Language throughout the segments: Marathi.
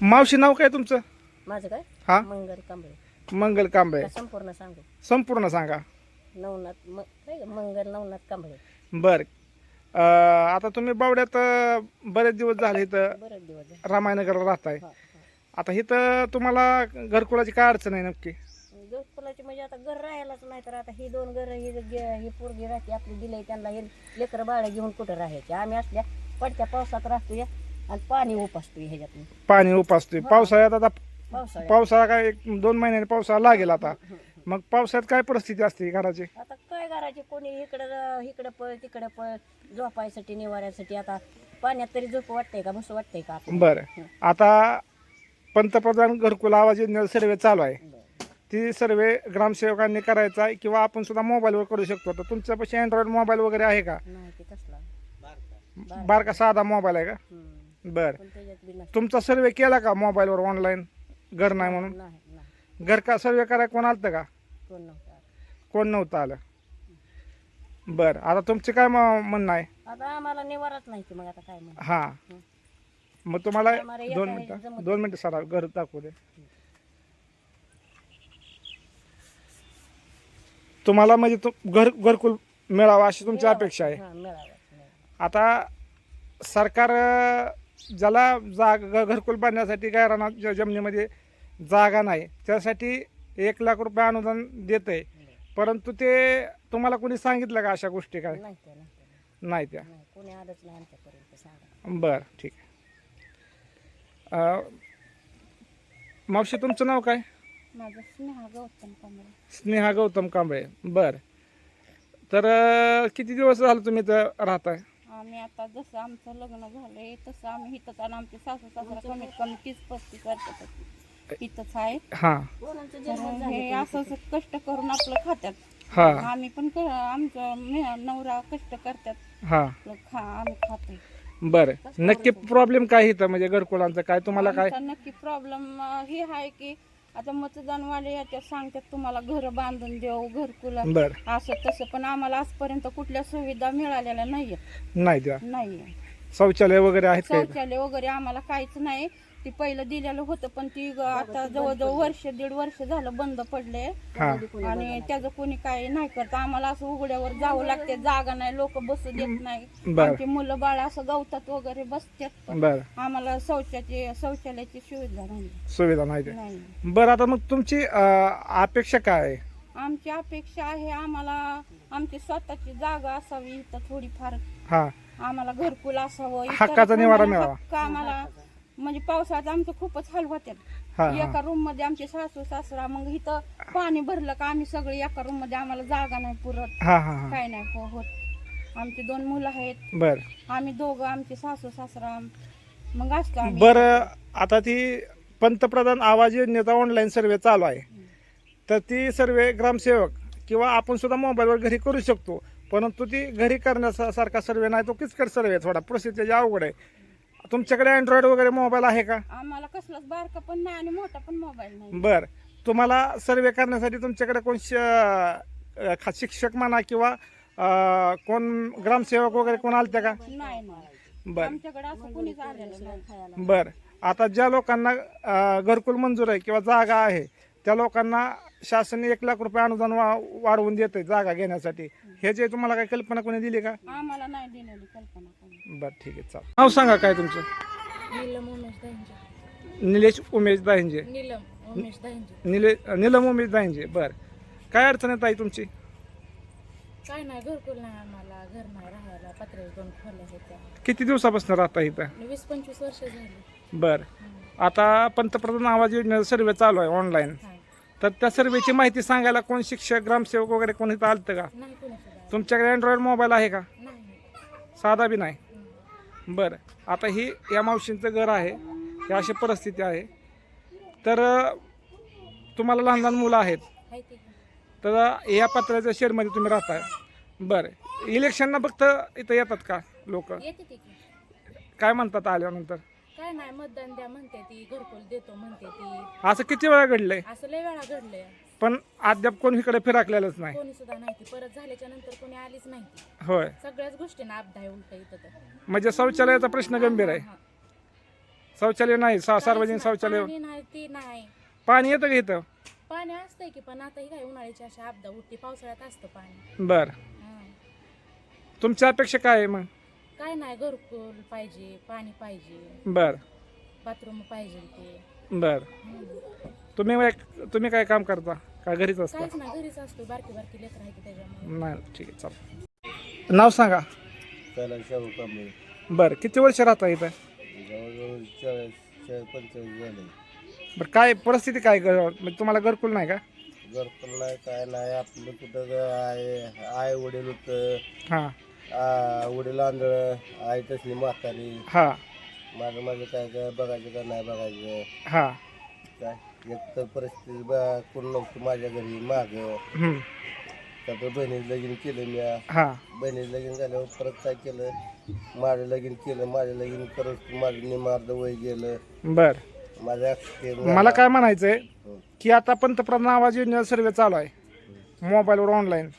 मावशी नाव काय तुमचं? माझं काय? हा? मंगल कांबळे. मंगल कांबळे. संपूर्ण सांगू? संपूर्ण सांगा. नवनाथ म काय गं? मंगल नवनाथ कांबळे. बर. अं, आता तुम्ही बावड्यात अं, बरेच दिवस झाले इथं बरेच दिवस झाले. राहताय. हा, आता इथं तुम्हाला घरकुलाची काय अडचण आहे नक्की. घरकुलाची म्हणजे आता घर राहायलाच नाही तर आता ही दोन घर ही गे- ही पोरगी राहते आपली दिलंय त्यांना हे लेकरं बाळं घेऊन कुठं राहायचे? आम्ही असल्या पडत्या पावसात राहतोय. आणि पाणी उपसतोय ह्याच्यातून. पाणी उपासतोय. पावसाळ्यात आता पावसाळ्यात. पावसाळा काय एक दोन महिन्याने पावसाळा लागेल आता. मग पावसाळ्यात काय परिस्थिती असते घराची? आता काय करायचे? कोणी इकडं इकडं पळ तिकडं पळ झोपायसाठी निवाऱ्यासाठी आता पाण्यात तरी झोप वाटतंय का? बसू वाटतंय का बरं. आता पंतप्रधान घरकुल आवाज योजनेचा सर्वे चालू आहे. ती सर्वे ग्रामसेवकांनी करायचा आहे किंवा आपण सुद्धा मोबाईलवर करू शकतो. तर तुमच्यापाशी अँड्रॉइड मोबाईल वगैरे आहे का? नाही ते कसला बारका. साधा मोबाईल आहे का? हम्म. बरं. पण त्याच्यात बी नसतं. तुमचा सर्वे केला का मोबाईलवर ऑनलाईन घर नाही म्हणून? नाही नाही घर का सर्वे करायला कोण आलं का? कोण नव्हतं कोण नव्हतं आलं? बरं आता तुमचे काय म- म्हणणं आहे? आता आम्हाला निवाराच नाही की मग आता काय म्हणा हां. मग तुम्हाला आम्हाला दोन मिनटं जमत दोन मिनटं सरा घर दाखवू दे. तुम्हाला म्हणजे तू घर घरकुल मिळावा अशी तुमची अपेक्षा आहे? हा. आता सरकार अं, ज्याला जाग घ- घरकुल बांधण्यासाठी गायराना ज- जमिनीमध्ये जागा नाही. त्यासाठी एक लाख रुपये अनुदान देत आहे परंतु ते तुम्हाला कोणी सांगितलं का अशा गोष्टी काय? नाही त्या. नाही कोणी आलंच नाही आमच्यापर्यंत सांगा बरं ठीक आहे. अं, मावशी तुमचं नाव काय? माझं स्नेहा गौतम कांबळे. स्नेहा गौतम कांबळे. बरं. तर अं, किती दिवस झालं तुम्ही इथं राहताय? आम्ही आता जसं आमचं लग्न झालंय तसं आम्ही इथंच आणि आमचे सासू सासरा कमीत कमी तीस पस्तीस वर्षापासून इथंच आहे हां. कोणाचं तर जन्म हे असं कष्ट करून आपलं खात्यात. हां. आम्ही पण क- आमचं मे- नवरा कष्ट करतात. हां. आपलं खा आम्ही खातोय. बरं. नक्की प्रॉब्लेम काय इथं? म्हणजे घरकुलांचं काय? तुम्हाला काय? आमचा नक्की प्रॉब्लेम हे आहे की आता मतदानवाले याच्यात सांगतात तुम्हाला घर बांधून देऊ घरकुला. बरं. असं तसं. पण आम्हाला आजपर्यंत कुठल्या सुविधा मिळालेल्या नाहीये नाही द्या नाहीये शौचालय वगैरे आहेत काय शौचालय वगैरे आम्हाला काहीच नाही. ती पहिलं दिलेलं होतं पण ती ग- आता जवळजवळ वर्ष दीड वर्ष झालं बंद पडले हां. आणि त्याचं कोणी काही नाही करत. आम्हाला असं उघड्यावर जावं लागते जागा नाही लोक बसू देत नाही. बरं. आमची मुलं बाळ असं गवतात वगैरे बसतात पण बरं. आम्हाला शौचाची शौचालयाची सुविधा नाही. सुविधा नाही द्या नाही. बरं आता मग तुमची अं, अपेक्षा काय आहे? आमची अपेक्षा आहे आम्हाला आमची स्वतःची जागा असावी इथं थोडीफार. हां. आम्हाला घरकुल असावं इतर हक्काचा निवारा कोणाला मिळावा. हक्क आम्हाला म्हणजे पावसाळ्यात आमचं खूपच हाल होतात हां एका रूममध्ये आमचे सासू सासरा मग इथं पाणी भरलं का आम्ही सगळे एका रूममध्ये आम्हाला जागा नाही पुरत. हां हां हां. काय नाही हो- होत. आमचे दोन मुलं आहेत. बरं. आम्ही दोघं आमचे सासू सासरा मग असतो आम्ही. बरं आता ती पंतप्रधान आवाज योजनेचा ऑनलाईन सर्वे चालू आहे. तर ती सर्वे ग्रामसेवक किंवा आपण सुद्धा मोबाईलवर घरी करू शकतो. परंतु ती घरी करण्यासारखा सर्वे नाही तो किचकट सर्वे आहे थोडा. प्रोसेस त्याची अवघड आहे. तुमच्याकडे अँड्रॉइड वगैरे मोबाईल आहे का? आम्हाला कसलाच बारका पण नाही आणि मोठा पण मोबाईल नाही. बर. तुम्हाला सर्वे करण्यासाठी तुमच्याकडे कोण श- अं, खा- शिक्षक म्हणा किंवा अं, कोण ग्रामसेवक वगैरे कोण आलते का? नाही नाही. बर. आमच्याकडे असं कुणीच आलेलं नाही बर. आता ज्या लोकांना अं, घरकुल मंजूर आहे किंवा जागा आहे त्या लोकांना शासन एक लाख रुपये अनुदान वा वाढवून देते जागा घेण्यासाठी. हे जे तुम्हाला काही कल्पना कोणी दिली का? आम्हाला नाही दिलेली कल्पना कोणी. बर ठीक आहे चालेल. नाव सांगा काय तुमचं? नीलम उमेश दाहिंजे. निलेश उमेश दाहिंजे. नीलम उमेश दाहिंजे. निले निलम उमेश दाहिंजे बर. काय अडचण आहे ताई तुमची? काय नाही घरकुल नाही आम्हाला घर नाही राहायला. दोन खोल्या होत्या. किती दिवसापासून राहता इथं? वीस पंचवीस वर्ष झाली. बर. आता पंतप्रधान आवाज योजनेचा सर्वे चालू आहे ऑनलाईन हा. तर त्या सर्वेची माहिती सांगायला कोण शिक्षक ग्रामसेवक वगैरे कोण इथं आलतं का? नाही तुमच्याकडे अँड्रॉइड मोबाईल आहे का? नाही साधा बी नाही. बरं. आता ही या मावशींचं घर आहे. ही अशी परिस्थिती आहे. तर अं, तुम्हाला लहान लहान मुलं आहेत. आहे ते. तर या पत्राच्या शेडमध्ये तुम्ही राहताय. बरं. इलेक्शनला फक्त इथं येतात का लोक? येते ते. की काय म्हणतात आल्यानंतर? काय नाही मतदान द्या म्हणते ती घरकुल देतो म्हणते ती. असं किती वेळा घडलंय? असं लय वेळा घडलंय. पण अद्याप कोण इकडे फिराकलेलंच नाही. कोणी सुद्धा नाही ती परत झाल्याच्यानंतर कोणी आलीच नाही. ती होय. सगळ्याच गोष्टींना अपघात उलट इथं तर. म्हणजे शौचालयाचा प्रश्न गंभीर आहे. हा. शौचालय नाही सा- सार्वजनिक शौचालय पाणी नाही ते नाही. पाणी येतं का इथं? पाणी असतंय की पण आता ही काय उन्हाळ्याची अशी आपदा उठते पावसाळ्यात असतं पाणी. बर. हा. तुमच्या अपेक्षा काय आहे मग? काय नाही घरकुल पाहिजे पाणी पाहिजे. बर. बाथरूम पाहिजे ते. बर. हम्म. तुम्ही काय- तुम्ही काय काम करता? का घरीच असता? काहीच नाही घरीच असतो. बारकी बारकी लेकर आहे की त्याच्यामुळे. नाही ठीक आहे चालेल. नाव सांगा. त्याला शाहू कांबळे. बर किती वर्ष राहता इथं? जवळजवळ चाळीस चाळीस पंचेचाळीस झाले. बरं काय परिस्थिती काय घर म्हणजे तुम्हाला घरकुल नाही का? घरकुल नाही काय नाही. आपलं कुठं ग- आहे आई वडील होतं. हां. वडील आंधळ आई तसली म्हातारी. हां. माझं माझं काय काय बघायचं का नाही बघायचं. हां. काय? एक तर परिस्थिती बा- कोण नव्हतं माझ्या घरी मागं. हम्म, बहिणीचं लगीन केलं मी. हां. बहिणीचं लगीन झाल्यावर परत काय केलं? माझं लगीन केलं माझं लगीन परत माझं निमार्द वय गेलं. बर. माझं ऍक्सिडेंट मला काय म्हणायचंय? की आता पंतप्रधान आवाज योजना सर्वे चालू आहे. मोबाईलवर ऑनलाईन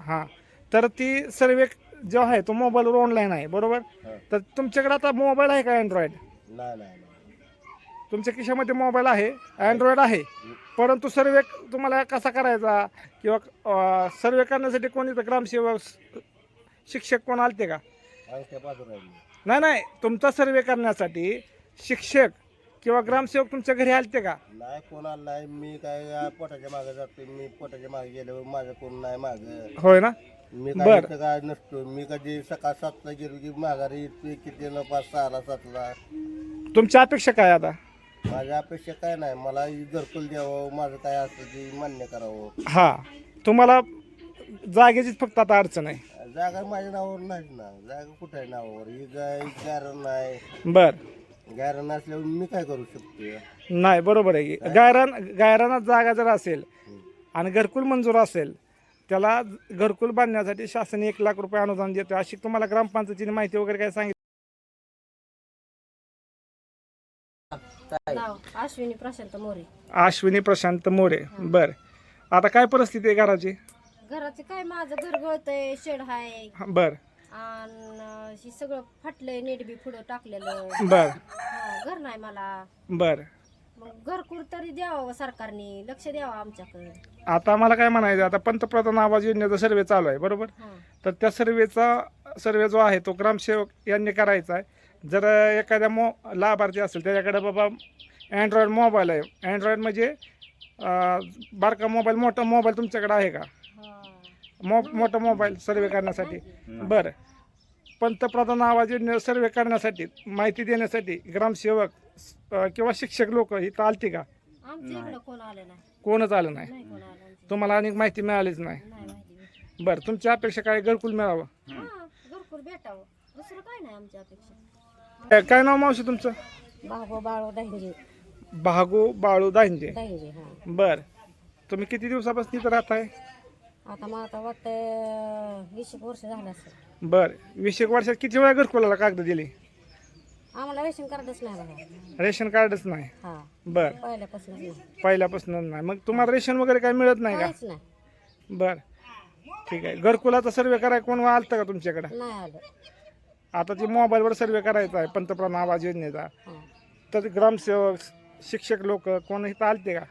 हां. तर ती सर्वे जो आहे तो मोबाईलवर ऑनलाईन आहे बरोबर? हा. तर तुमच्याकडे आता मोबाईल आहे का अँड्रॉइड नाही नाही नाही. तुमच्या खिशामध्ये मोबाईल आहे अँड्रॉइड आहे. परंतु सर्वे तुम्हाला कसा करायचा? किंवा सर्वे करण्यासाठी कोणी ग्रामसेवक शिक्षक कोण आलते का? अंगठ्या बाजू राहिली नाही नाही. तुमचा सर्वे करण्यासाठी शिक्षक किंवा ग्रामसेवक तुमच्या घरी आलते का? नाही कोणाला नाही. मी काय आ, पोटाच्या मागे जातो मी पोटाच्या मागे गेल्यावर माझं कोण नाही माग. होय ना? मी बर. काय इथं काय नसतो. मी कधी सकाळ सातला गेलो की माघारी कितीला पाच सहाला सातला. तुमची अपेक्षा काय आता? माझ्या अपेक्षा काय नाही. मला घरकुल द्यावं माझं काय असतं ते मान्य करावं. हा. तुम्हाला जागेचीच फक्त आता अडचण आहे. जागा माझ्या नावावर नाही ना. जागा कुठे आहे नावावर? ही गाय गारण नाही बर. गारण नसल्यावर मी काय करू शकतो नाही बरोबर आहे. की गायरान गायरानात जागा जर असेल आणि घरकुल मंजूर असेल त्याला घरकुल बांधण्यासाठी शासन एक लाख रुपये अनुदान देतो अशी तुम्हाला ग्रामपंचायतीने माहिती वगैरे काय सांगितली? नाव अश्विनी प्रशांत मोरे. अश्विनी प्रशांत मोरे. बर. आता काय परिस्थिती आहे घराची? घराचे काय माझं घर गळतंय शेड आहे हा, बर. आणि सगळं फाटलंय नेट बी पुढं टाकलेलं. बर. हा, घर नाही मला. बर. मग घरकुल तरी द्यावं सरकारने लक्ष द्यावं आमच्याकडे. आता मला काय म्हणायचं आता पंतप्रधान आवाज योजनेचा सर्वे चालू आहे बरोबर? हा. तर त्या सर्वेचा सर्वे जो आहे तो ग्रामसेवक यांनी करायचा आहे. जर एखाद्या मो लाभार्थी असेल त्याच्याकडे बाबा अँड्रॉइड मोबाईल आहे. अँड्रॉइड म्हणजे अं, बारका मोबाईल मोठा मोबाईल तुमच्याकडे आहे का? हा. मो मोठा मोबाईल सर्वे करण्यासाठी. बरं. पंतप्रधान आवाज सर्वे करण्यासाठी माहिती देण्यासाठी ग्रामसेवक किंवा शिक्षक लोक इथं आलते का? आमच्या इकडं कोण आलं नाही. कोणच आलं नाही. तुम्हाला अनेक माहिती मिळालीच नाही. बरं तुमची अपेक्षा काय? घरकुल मिळावं. हा काय नाही आमच्या अपेक्षा. काय- काय नाव मावशी तुमचं? बाबा बाळू दाहिजे. भागू बाळू दांजे दाहिजे हा. बर. तुम्ही किती दिवसापासून इथं राहताय? आता मग आता वाटतं वीस एक वर्ष झालं असेल. बर. वीस एक वर्षात किती वेळा घरकुलाला कागद दिली? आम्हाला रेशन कार्डच नाही बघा. रेशन कार्डच नाही? हा. बर. पहिल्यापासूनच नाही. पहिल्यापासून नाही. मग तुम्हाला रेशन वगैरे काय मिळत नाही का? काहीच नाही. बर. ठीक आहे. घरकुलाचा सर्वे करायला कोण आलतं का तुमच्याकडे? नाही आलं. आता ती मोबाईलवर सर्वे करायचा आहे पंतप्रधान आवाज योजनेचा. हा. तर ग्रामसेवक शिक्षक लोक कोण इथं आलते का?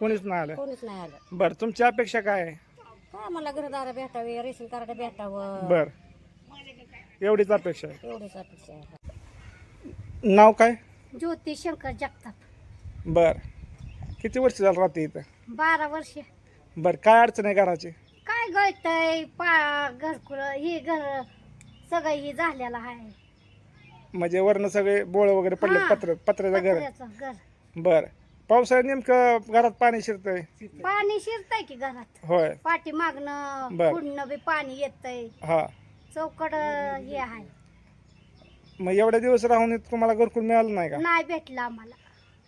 कोणीच नाही आलं. कोणीच नाही आलं. बर. तुमची अपेक्षा काय आहे? काय मला घरदार भेटावे रेशन कार्ड भेटावं. बर. एवढीच अपेक्षा आहे. एवढीच अपेक्षा आहे. नाव काय? ज्योती शंकर जगताप. बर. किती वर्ष झालं राहते इथं? बारा वर्ष. बर काय अडचण आहे घराची? काय गळतय पा घरकुल हे घर सगळं हे झालेलं आहे. म्हणजे वरनं सगळे बोळ वगैरे पडले हा. पत्र पत्र्याचं घर पत्र्याचं घर. बर. पावसाळ्यात नेमकं घरात पाणी शिरतंय? पाणी शिरतय की घरात. होय. पाठी मागणं बर. बी पाणी येतय. हा. चौकड हे आहे. मग एवढ्या दिवस राहून इथं तुम्हाला घरकुल मिळालं नाही का? नाही भेटलं आम्हाला.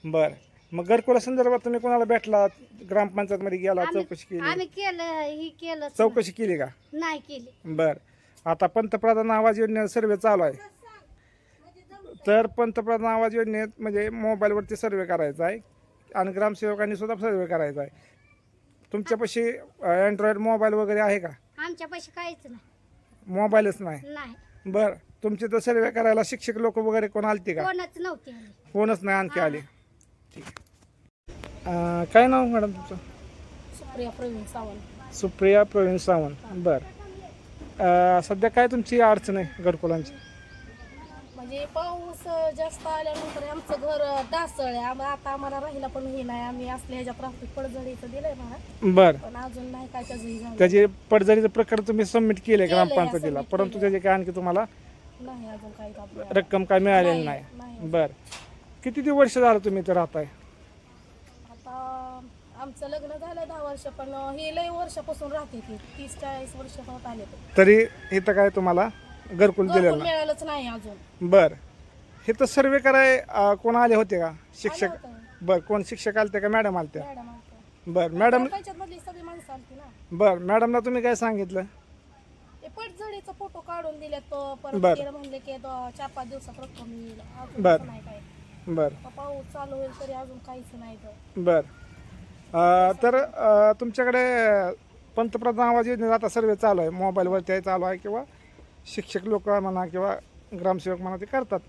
बर. मग घरकुला संदर्भात तुम्ही कोणाला भेटला? ग्रामपंचायत मध्ये गेला आम्ही चौकशी केली? आम्ही केलं ही केलं चौकशी केली का? नाही केली. बर. आता पंतप्रधान आवाज योजनेचा सर्वे चालू आहे. तर पंतप्रधान आवाज योजनेत म्हणजे मोबाईलवरती सर्वे करायचा आहे. आणि ग्रामसेवकांनी सुद्धा सर्वे करायचा आहे. तुमच्यापाशी अँड्रॉइड मोबाईल वगैरे आहे का? आमच्या पैसे काहीच नाही. मोबाईलच नाही? नाही. बर तुमचे तर सर्वे करायला शिक्षक लोक वगैरे कोण आलते का? कोणच नव्हती आली. कोणच नाही आणखी आले. ठीक आहे. अं, काय नाव मॅडम तुमचं? सुप्रिया प्रवीण सावंत. सुप्रिया प्रवीण सावंत. बर. अं, सध्या काय तुमची अडचण आहे घरकुलांची? म्हणजे पाऊस जास्त आल्यानंतर आमचं घर डासळ आहे. आता आम्हाला राहिला पण हे नाही. आम्ही असल्या ह्याच्यात राहतो. पडझडीचं दिलंय मला. बर. पण अजून नाही काय त्याचं त्याचे पडझडीचं प्रकार तुम्ही सबमिट केले ग्रामपंचायतीला? परंतु. त्याचे काय आणखी तुम्हाला नाही अजून काही. रक्कम काय मिळालेली नाही. बर. किती दिवस वर्ष झालं तुम्ही इथं राहताय? आता आमचं लग्न झालं दहा वर्ष पण हे लय वर्षापासून राहते ती. तीस चाळीस वर्ष होत आले ते. तरी इथं काय तुम्हाला घरकुल दिलेलं. नाही मिळालंच नाही अजून. बर. हे तर सर्वे कराय अं, कोण आले होते का? शिक्षक. बर कोण शिक्षक आलते का? मॅडम आलते मॅडम आलत्या. बर मॅडम त्याच्यात मधली सगळी माणसं आलती ना. बर मॅडमला तुम्ही काय सांगितलं? ते पटजडीचा फोटो काढून दिले तो बरं. परत केलं म्हणले की तो चार पाच दिवसात रक्कम येईल. अजून बरं. तसं नाही काय. बर. आता पाऊस चालू होईल तरी अजून काहीच नाही तर बर. अं, तर अं, तुमच्याकडे पंतप्रधान आवाज योजनेचा आता सर्वे चालू आहे. मोबाईलवरती आहे चालू आहे किंवा शिक्षक लोक म्हणा किंवा ग्रामसेवक म्हणा ते करतात.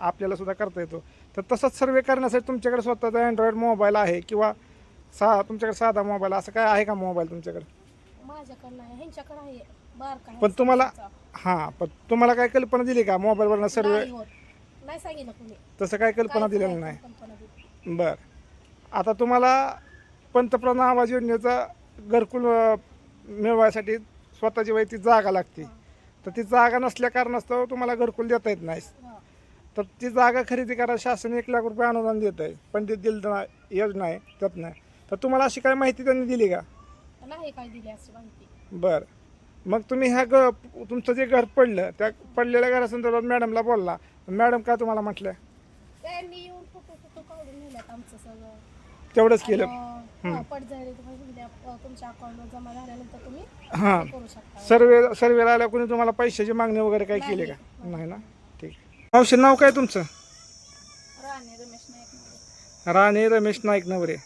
आपल्याला सुद्धा करता येतो. तर तसंच सर्वे करण्यासाठी तुमच्याकडे स्वतःचा अँड्रॉइड मोबाईल आहे किंवा सा तुमच्याकडे साधा मोबाईल असं काय आहे का मोबाईल तुमच्याकडे? पण तुम्हाला. हां पण तुम्हाला काय कल्पना दिली का मोबाईलवरनं सर्वे? तसं काय कल्पना दिलेली नाही. बर. आता तुम्हाला पंतप्रधान आवाज योजनेचा घरकुल मिळवायसाठी स्वतःची वैयक्तिक जागा लागते. तर ती जागा नसल्या कारणास्तव तुम्हाला घरकुल देता येत नाही. तर ती जागा खरेदी करायला शासन एक लाख रुपये अनुदान देत आहे पंडित दिल योजना आहे त्यात नाही. तर तुम्हाला अशी काय माहिती त्यांनी दिली का? नाही काय दिली अशी माहिती. बर. मग तुम्ही ह्या ग तुमचं जे घर पडलं त्या पडलेल्या घरासंदर्भात मॅडमला बोलला. मॅडम काय तुम्हाला म्हटलं त्यांनी येऊन फोटो फोटो काढून नेल्यात आमचं सगळं. तेवढंच केलं. पडझाडी तुमच्या अकाउंटवर जमा झाल्यानंतर तुम्ही हां. करू शकता. सर्वे सर्वेला आल्या कोणी तुम्हाला पैशाची मागणी वगैरे काही केली का? नाही. ना? ठीक मावशी नाव काय तुमचं? राणे रमेश नाईक राणे रमेश नाईक नवरे.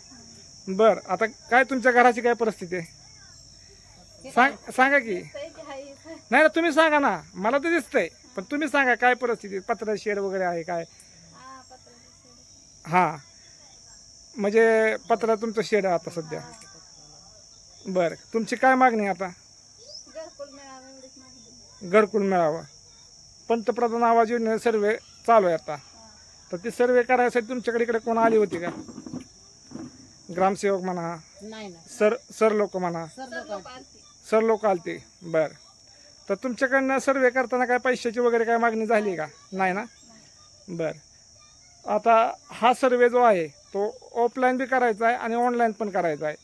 बर आता काय तुमच्या घराची काय परिस्थिती आहे? सांग सांगा की. नाही ना तुम्ही सांगा ना. मला तर दिसतंय. पण तुम्ही सांगा काय परिस्थिती? पत्रा शेड वगैरे आहे काय? हां. म्हणजे पत्रा तुमचं शेड आहे आता सध्या. बरं. तुमची काय मागणी आता? घरकुल मिळावं. पंतप्रधान आवाज योजने सर्वे चालू आहे आता. तर ती सर्वे करायसाठी तुमच्याकडे इकडे कोण आली होती का? ग्रामसेवक म्हणा सर सर लोक म्हणा. सर लोक आलते. बर. तर तुमच्याकडनं सर्वे करताना काय पैशाची वगैरे काय मागणी झाली का? नाही ना? बर. आता हा सर्वे जो आहे तो ऑफलाईन बी करायचा आहे आणि ऑनलाईन पण करायचा आहे.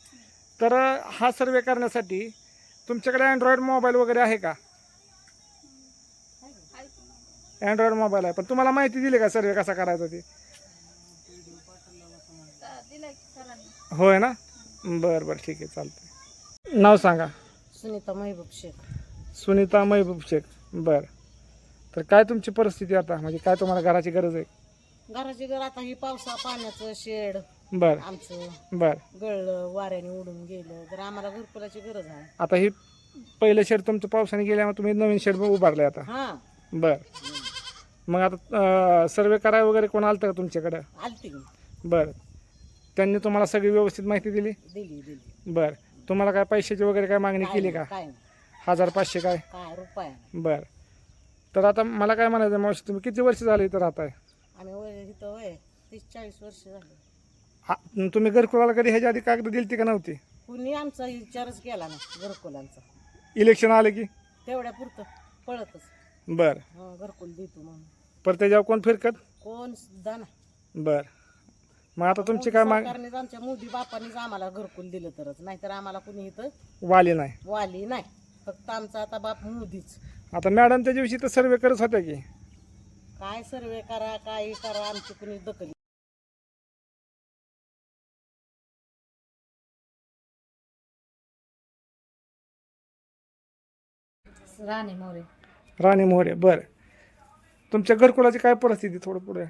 तर हा सर्वे करण्यासाठी तुमच्याकडे अँड्रॉइड मोबाईल वगैरे आहे का? अँड्रॉइड मोबाईल आहे. पण तुम्हाला माहिती दिली का सर्वे कसा करायचा ते? होय ना? बरं बरं ठीक आहे चालतंय. नाव सांगा. सुनीता महबूब शेख. सुनीता महबूब शेख. बर. तर काय तुमची परिस्थिती आता? म्हणजे काय तुम्हाला घराची गरज आहे? घराची घर आता ही पावसा पाण्याचं शेड बर. आमचं बर. गळलं वाऱ्याने उडून गेलं. तर आम्हाला घरकुलाची गरज आहे. आता ही पहिलं शेड तुमचं पावसाने गेल्यामुळे तुम्ही नवीन शेड उभारले आता. हा. बर. मग आता सर्वे कराय वगैरे कोण आलं का तुमच्याकडं? आलती की. बर. त्यांनी तुम्हाला सगळी व्यवस्थित माहिती दिली? दिली दिली. बर. तुम्हाला काय पैशाची वगैरे काय मागणी केली का? काय नाही, हजार पाचशे काय? काय रुपया? बर. तर आता मला काय म्हणायचं मावशी तुम्ही किती वर्ष झाले इथं राहताय? आम्ही वय इथं वय तीस चाळीस वर्ष झाली. हा तुम्ही घरकुलाला कधी ह्याच्या आधी कागद दिलती का नव्हती? कुणी आमचा विचारच केला ना घरकुलांचा. इलेक्शन आले की? तेवढ्या पुरतं पळतच बर. हं, घरकुल देतो म्हणून. पर त्याच्यावर कोण फिरकत? कोण सुद्धा ना बर. मग आता तुमची काय माग सरकारनेच आमच्या मोदी बापानेच आम्हाला घरकुल दिलं तरच. नाहीतर आम्हाला कुणी इथं वाली नाही. वाली नाही. फक्त आमचा आता बाप मोदीच. आता मॅडम त्याच्या दिवशी तर सर्वे करत होत्या की. काय सर्वे करा काय करा आमची कुणी दखल राणे मोरे. राणे मोहरे बर. तुमच्या घरकुलाची काय परिस्थिती थोडं पुढे?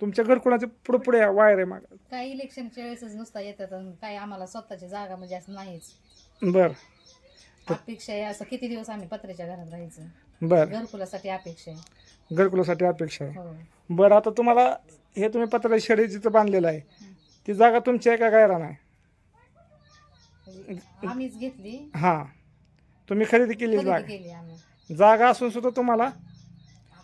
तुमच्या घरकुलाचे पुढे पुढे वायर आहे माग. काय इलेक्शनच्या वेळेसच नुसता येतात आणि काय आम्हाला स्वतःची जागा म्हणजे असं नाहीच. बर. अपेक्षा आहे असं किती दिवस आम्ही पत्र्याच्या घरात राहायचं? बरं. घरकुलासाठी अपेक्षा आहे. घरकुलासाठी अपेक्षा आहे. हो. बरं आता तुम्हाला हे तुम्ही पत्र शेडी जिथं बांधलेलं आहे ती जागा तुमची आहे का गायरान आहे? म्हणजे आम्हीच घेतली. हां. तुम्ही खरेदी केली खरेदी जागा. केली आम्ही. जागा असून सुद्धा तुम्हाला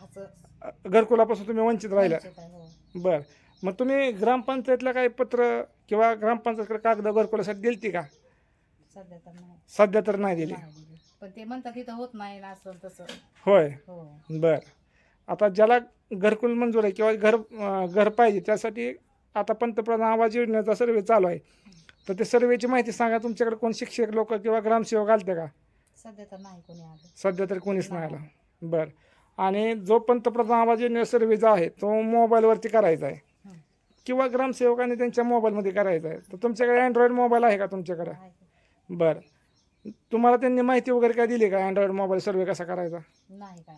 असं. अ, घरकुलापासून तुम्ही वंचित राहिला. आहे, हो. बरं. मग तुम्ही ग्रामपंचायतला काही पत्र किंवा ग्रामपंचायतकडे कागद घरकुलासाठी दिलती का? सध्या तर नाही. सध्या तर नाही दिली. नाही दिली. पण ते म्हणतात इथं होत नाही ना असं तसं. होय. हो. बर. आता ज्याला घरकुल मंजूर आहे किंवा घर घर पाहिजे त्यासाठी आता पंतप्रधान आवाज योजनेचा सर्वे चालू आहे. तर ते सर्वेची माहिती सांगा तुमच्याकडे कोण शिक्षक लोक किंवा ग्रामसेवक आलते का? सध्या तर नाही कोणी आलं. सध्या तरी कोणीच नाही आलं. बरं. आणि जो पंतप्रधान आवाज योजने सर्वे जो आहे तो मोबाईलवरती करायचा आहे. किंवा ग्रामसेवकाने त्यांच्या मोबाईलमध्ये करायचा आहे. तर तुमच्याकडे अँड्रॉइड मोबाईल आहे का तुमच्याकडे. बरं. तुम्हाला त्यांनी माहिती वगैरे काय दिली का? अँड्रॉइड मोबाईल सर्वे कसा करायचा? नाही काय.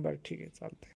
बरं ठीक आहे चालतंय.